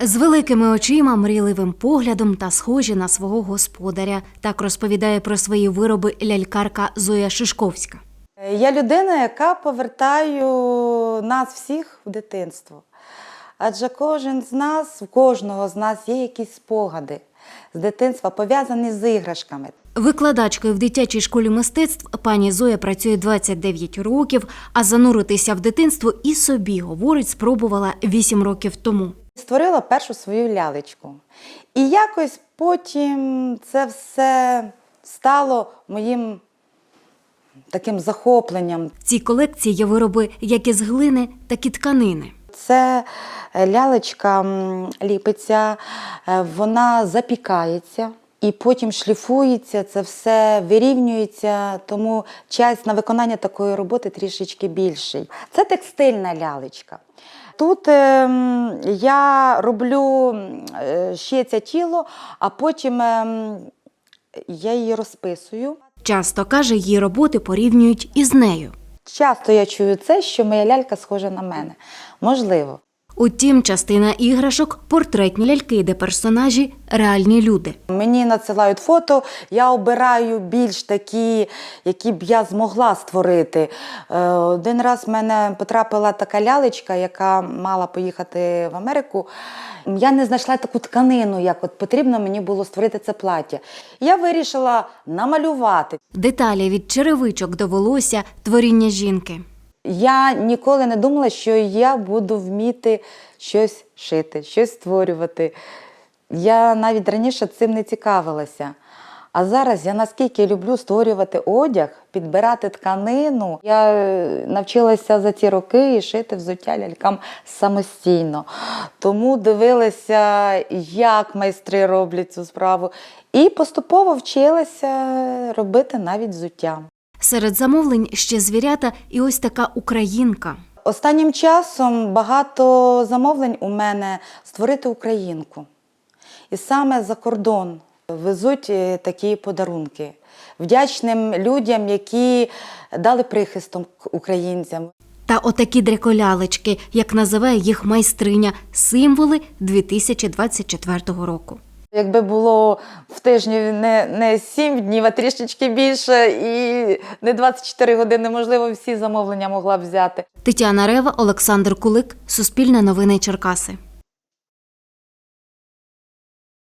З великими очима, мрійливим поглядом та схожі на свого господаря. Так розповідає про свої вироби лялькарка Зоя Шишковська. Я людина, яка повертаю нас всіх в дитинство. Адже кожен з нас, у кожного з нас є якісь спогади з дитинства, пов'язані з іграшками. Викладачкою в дитячій школі мистецтв пані Зоя працює 29 років, а зануритися в дитинство і собі, говорить, спробувала 8 років тому. Створила першу свою лялечку. І якось потім це все стало моїм таким захопленням. В цій колекції є вироби як із глини, так і тканини. Це е, лялечка ліпиться, е, вона запікається і потім шліфується, це все вирівнюється, тому час на виконання такої роботи трішечки більший. Це текстильна лялечка. Тут е, я роблю е, ще це тіло, а потім е, я її розписую. Часто каже, її роботи порівнюють із нею. Часто я чую це, що моя лялька схожа на мене. Можливо. Утім, частина іграшок портретні ляльки, де персонажі реальні люди. Мені надсилають фото, я обираю більш такі, які б я змогла створити. Е, Один раз в мене потрапила така лялечка, яка мала поїхати в Америку. Я не знайшла таку тканину, як от потрібно мені було створити це плаття. Я вирішила намалювати. Деталі від черевичок до волосся, творіння жінки. Я ніколи не думала, що я буду вміти щось шити, щось створювати. Я навіть раніше цим не цікавилася. А зараз я наскільки люблю створювати одяг, підбирати тканину. Я е, навчилася за ці роки і шити взуття лялькам самостійно. Тому дивилася, як майстри роблять цю справу. І поступово вчилася робити навіть взуття. Серед замовлень ще звірята і ось така українка. Останнім часом багато замовлень у мене створити українку. І саме за кордон везуть е, такі подарунки вдячним людям, які дали прихисток українцям. Та отакі дряколялечки, як називає їх майстриня, символи 2024 року. Якби було в тижні не, не 7 днів, а трішечки більше, і не 24 години, можливо, всі замовлення могла б взяти. Тетяна Рева, Олександр Кулик, Суспільне новини Черкаси.